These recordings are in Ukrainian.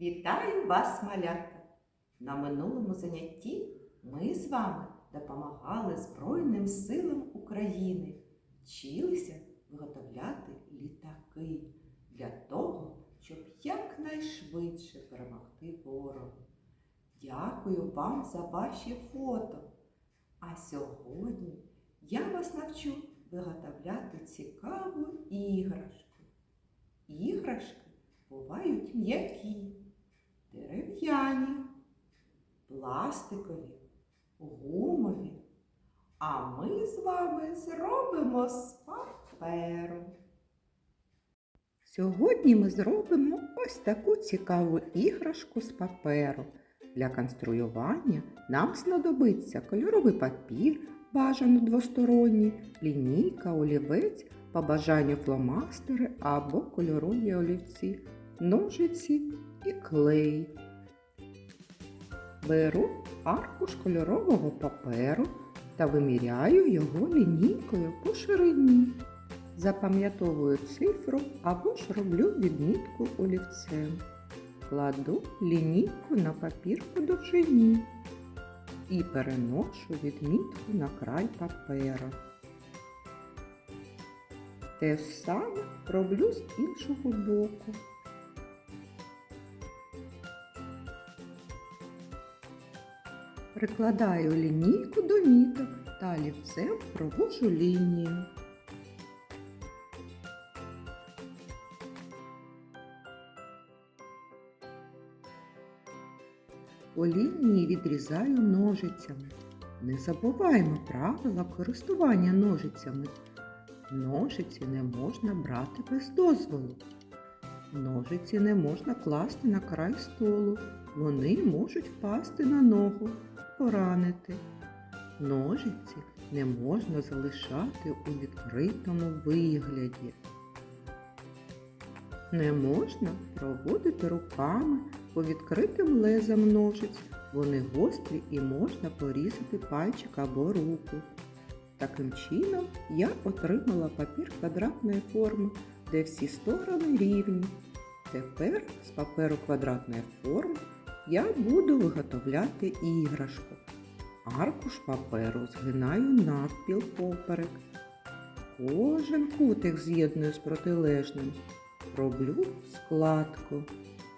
Вітаю вас, малятка! На минулому занятті ми з вами допомагали Збройним силам України, вчилися виготовляти літаки для того, щоб якнайшвидше перемогти ворога. Дякую вам за ваші фото. А сьогодні я вас навчу виготовляти цікаву іграшку. Іграшки бувають м'які, дерев'яні, пластикові, гумові. А ми з вами зробимо з паперу. Сьогодні ми зробимо ось таку цікаву іграшку з паперу. Для конструювання нам знадобиться кольоровий папір, бажано двосторонній, лінійка, олівець, по бажанню фломастери або кольорові олівці, ножиці і клей. Беру аркуш кольорового паперу та виміряю його лінійкою по ширині. Запам'ятовую цифру або ж роблю відмітку олівцем. Кладу лінійку на папір по довжині і переношу відмітку на край паперу. Те ж саме роблю з іншого боку. Прикладаю лінійку до міток та олівцем провожу лінію. По лінії відрізаю ножицями. Не забуваємо правила користування ножицями. Ножиці не можна брати без дозволу. Ножиці не можна класти на край столу. Вони можуть впасти на ногу, поранити. Ножиці не можна залишати у відкритому вигляді. Не можна проводити руками по відкритим лезам ножиць. Вони гострі і можна порізати пальчик або руку. Таким чином я отримала папір квадратної форми, де всі сторони рівні. Тепер з паперу квадратної форми я буду виготовляти іграшку. Аркуш паперу згинаю навпіл поперек. Кожен кутик з'єдную з протилежним. Роблю складку.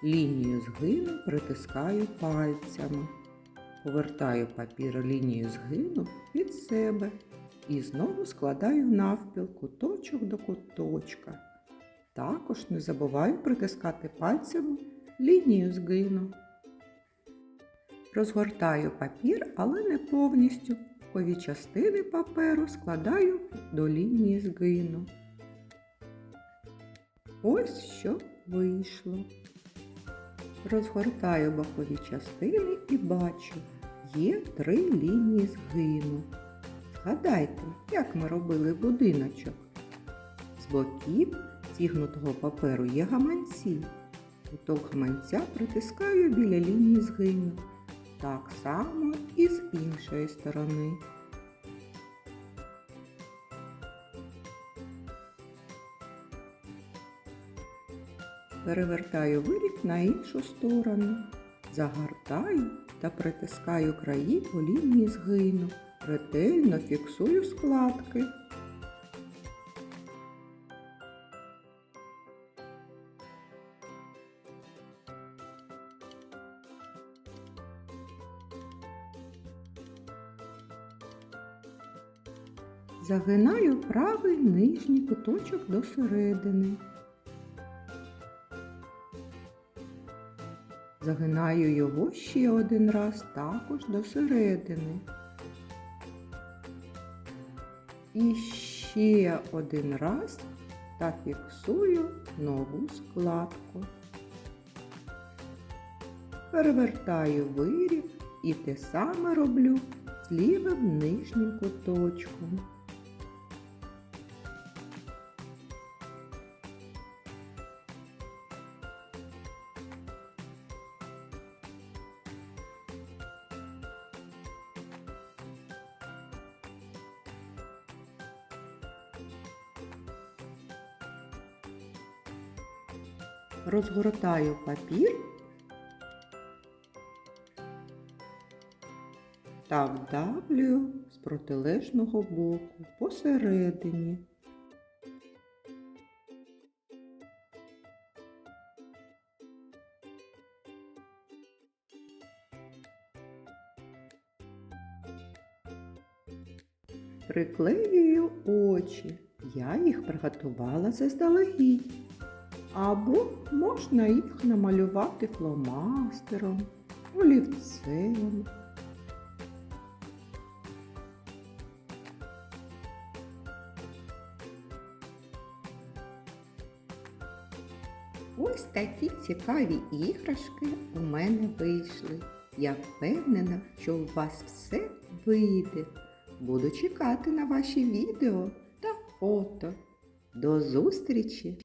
Лінію згину притискаю пальцями. Повертаю папір лінію згину під себе і знову складаю навпіл куточок до куточка. Також не забуваю притискати пальцями лінію згину. Розгортаю папір, але не повністю. Кові частини паперу складаю до лінії згину. Ось що вийшло. Розгортаю бокові частини і бачу, є три лінії згину. Згадайте, як ми робили будиночок. З боків зігнутого паперу є гаманці. Куток гаманця притискаю біля лінії згину. Так само і з іншої сторони. Перевертаю виріб на іншу сторону. Загортаю та притискаю краї по лінії згину. Ретельно фіксую складки. Загинаю правий нижній куточок до середини. Загинаю його ще один раз також до середини. І ще один раз та фіксую нову складку. Перевертаю виріб і те саме роблю з лівим нижнім куточком. розгортаю папір та вдавлюю з протилежного боку посередині. Приклеюю очі. Я їх приготувала заздалегідь. Або можна їх намалювати фломастером, олівцем. Ось такі цікаві іграшки у мене вийшли. Я впевнена, що у вас все вийде. Буду чекати на ваші відео та фото. До зустрічі!